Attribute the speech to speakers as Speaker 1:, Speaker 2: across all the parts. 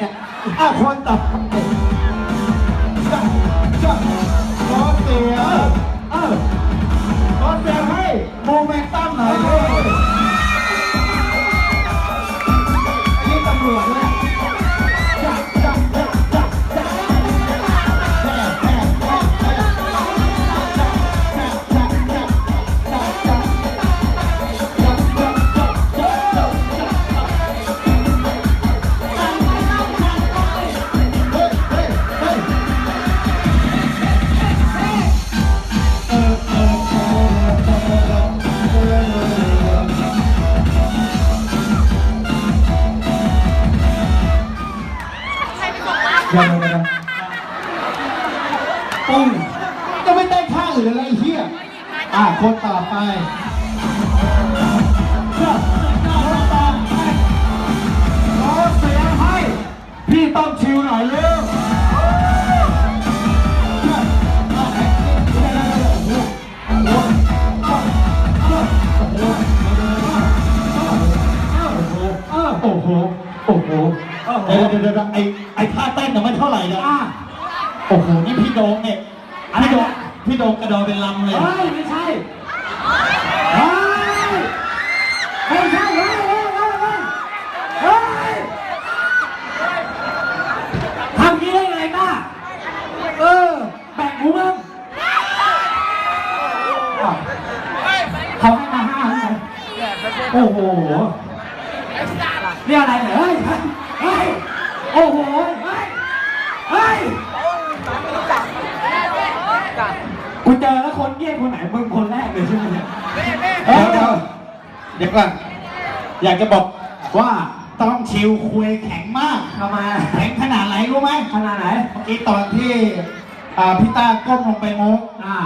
Speaker 1: เนี่ยอ้าวคนต่อ ยังไงกันปุ้งจะไม่ได้ท่าอื่นอะไรเหี้ยอะคนต่อไปคนต่อไปขอเสียงให้พี่ต้องชิวหน่อยเร็วโอ้โห โอ้โหเดี๋ยวเดี๋ยวเดี๋ยวไอ้ ไอ้ท่าเต้นน่ะมันเท่าไหร่เนี่ยโอ้โห นี่พี่โดงเนี่ยพี่โดงพี่โดงกระโดดเป็นลำเลย
Speaker 2: เฮ้ยไม่ใช่เฮ้ยไม่ใช่เฮ้ยเฮ้ยเฮ้ยเฮ้ยเฮ้ยทำงี้ได้ไงป้าเออแบ่งกูมั้งอ้าวเขาให้มาห้าแล้วไงโอ้โหนี่อะไรเนี่ยเฮ้ยเฮ้ยโอ้โหเฮ้ยเฮ้ยกูเจอแล้วคนเยี่ยคนไหนมึงคนแรกเลยใช่ไหมเนี่ย
Speaker 1: เดี๋ยวเดี๋ยวเดี๋ยวก่อนอยากจะบอกว่าต้องชิวคุยแข็งมาก
Speaker 2: ทำไม
Speaker 1: แข็งขนาดไหนรู้ไหม
Speaker 2: ขนาดไหน
Speaker 1: เมื่อกี้ตอนที่อ่าพี่ต้าก้มลงไปมุก
Speaker 2: อ่า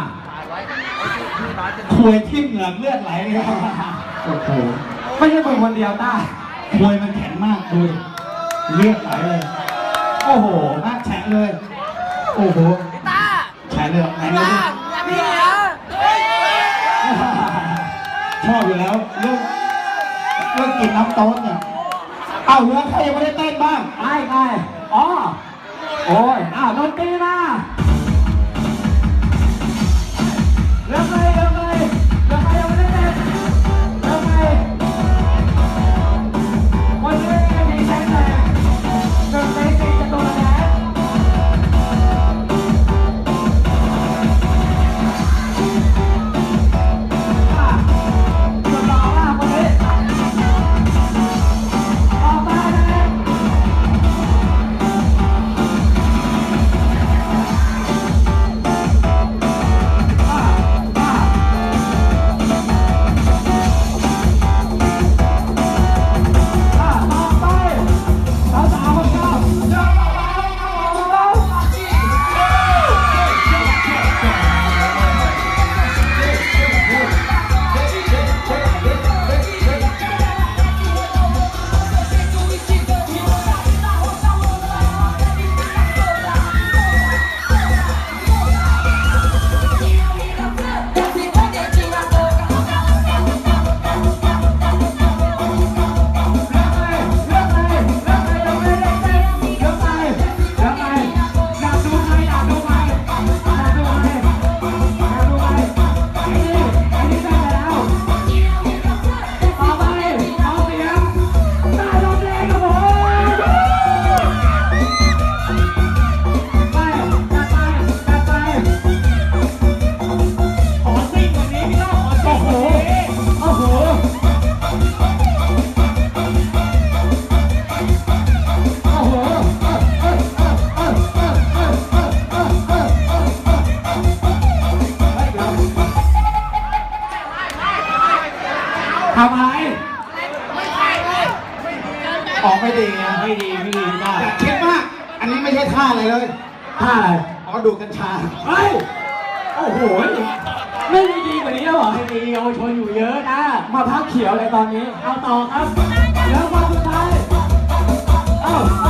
Speaker 1: คุยที่เหงือเลือดไหลเลยโอ้โห
Speaker 2: ไม่ใช่มึงคนเดียวต้า
Speaker 1: คุยมันแข็งมากดูดิ เลือดไหลเลย โอ้โหมากแฉะเลย โอ้โหแฉะเลยไหนดูดิชอบอยู่แล้วเรื่องเรื่องกินน้ำโต๊ะเนี่ยเอ้าเหลือใครยังไม่ได้เต้นบ้าง
Speaker 2: ไอ้ไงอ๋อ โอ้ยอ้าวดนตีนะ ทำอะไร
Speaker 1: ออกไม่ดีไง
Speaker 2: ไม่ดีไม่ดีได้
Speaker 1: แต่คิดมาก อันนี้ไม่ใช่ท่าอะไรเลย
Speaker 2: ท่าอะไร
Speaker 1: อ๋อดูดกัญชา
Speaker 2: เฮ้ยโอ้โห ไม่มีดีกว่านี้แล้วเหรอไม่มีเยาวชนอยู่เยอะนะ มาพักเขียวเลยตอนนี้ เอาต่อครับ แล้ววันสุดท้าย เอ้าเอ้า